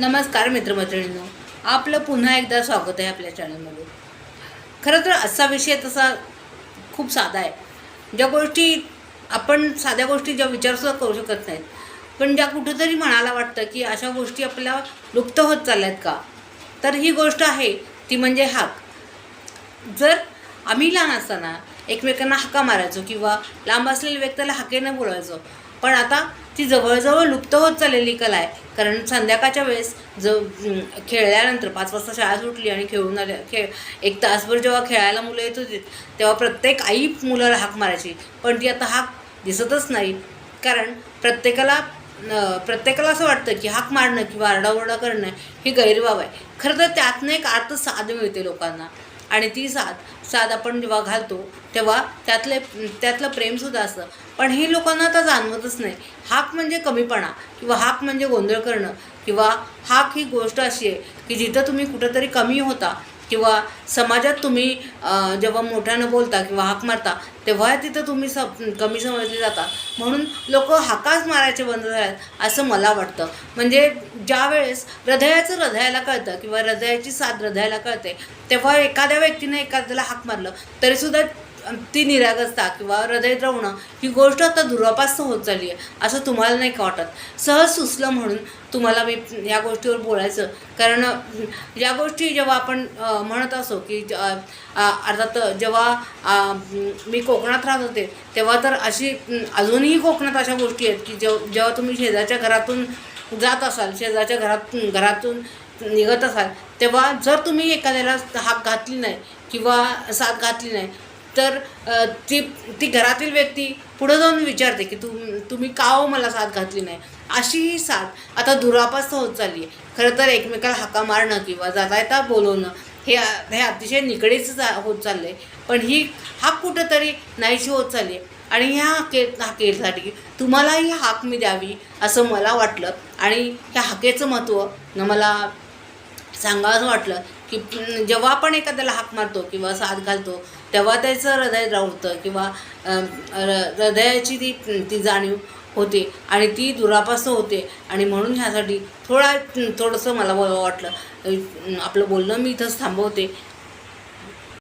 नमस्कार मित्रमैत्रिणींनो. आपलं पुन्हा एकदा स्वागत आहे आपल्या चॅनलमध्ये खरं तर असा विषय तसा खूप साधा आहे. ज्या गोष्टी आपण साध्या गोष्टी ज्या विचारसुद्धा करू शकत नाहीत पण ज्या कुठंतरी मनाला वाटतं की अशा गोष्टी आपल्या लुप्त होत चालल्यात का? तर ही गोष्ट आहे ती म्हणजे हाक. जर आम्ही लहान असताना एकमेकांना हाका मारायचो किंवा लांब असलेल्या व्यक्तीला हाकेनं बोलायचो पण आता ती जवळजवळ लुप्त होत चाललेली कला आहे. कारण संध्याकाळच्या वेळेस ज खेळल्यानंतर पाच वाजता शाळा सुटली आणि खेळून आल्या खेळ एक तासभर जेव्हा खेळायला मुलं येत होती तेव्हा प्रत्येक आई मुलाला हाक मारायची. पण ती आता हाक दिसतच नाही. कारण प्रत्येकाला प्रत्येकाला असं वाटतं की हाक मारणं किंवा आरडाओरडा करणं ही गैरबाब आहे. खरं तर त्यातनं एक आर्थ साध मिळते लोकांना. आणि ती साथ साथ आपण जेव्हा घालतो तेव्हा त्यातले त्यातलं प्रेमसुद्धा असतं. पण हे लोकांना तर जाणवतच नाही. हाक म्हणजे कमीपणा किंवा हाक म्हणजे गोंधळ करणं किंवा हाक ही गोष्ट अशी आहे की जिथं तुम्ही कुठंतरी कमी होता किंवा समाजात तुम्ही जेव्हा मोठ्यानं बोलता किंवा हाक मारता तेव्हा तिथं तुम्ही स कमी समजले जाता. म्हणून लोक हाकाच मारायचे बंद झाल्यात असं मला वाटतं. म्हणजे ज्या वेळेस हृदयाचं हृदयाला कळतं किंवा हृदयाची साथ हृदयाला कळते तेव्हा एखाद्या व्यक्तीने एखाद्याला हाक मारलं तरीसुद्धा ती निरागसता किंवा हृदय द्रवणं ही गोष्ट आता दुरापास्त होत चालली आहे असं तुम्हाला नाही का वाटत? सहज सुचलं म्हणून तुम्हाला मी या गोष्टीवर बोलायचं. कारण या गोष्टी जेव्हा आपण म्हणत असो की अर्थात जेव्हा मी कोकणात राहत होते तेव्हा तर अशी अजूनही कोकणात अशा गोष्टी आहेत की जेव जेव्हा तुम्ही शेजारच्या घरातून जात असाल शेजारच्या घरात घरातून निघत असाल तेव्हा जर तुम्ही एखाद्याला हाक घातली नाही किंवा साथ घातली नाही तर ती ती घरातील व्यक्ती पुढं जाऊन विचारते की तुम तुम्ही का हो मला साथ घातली नाही? अशी ही साथ आता दुरापास्त होत चालली आहे. खरं तर एकमेकाला हाका मारणं किंवा जाता येता बोलवणं हे हे अतिशय निकडीच जा- होत चाललं आहे पण ही हाक कुठंतरी नाहीशी होत चालली आहे. आणि ह्या हाके हाकेसाठी तुम्हालाही हाक मी द्यावी असं मला वाटलं. आणि ह्या हाकेचं महत्त्व मला सांगावंसं वाटलं की जेव्हा आपण एखाद्याला हाक मारतो किंवा साथ घालतो तेव्हा त्याचं हृदय राहतं किंवा र- हृदयाची ती ती जाणीव होते आणि ती दुरापासून होते. आणि म्हणून ह्यासाठी थोडा थोडंसं मला वाटलं. आपलं बोलणं मी इथंच थांबवते.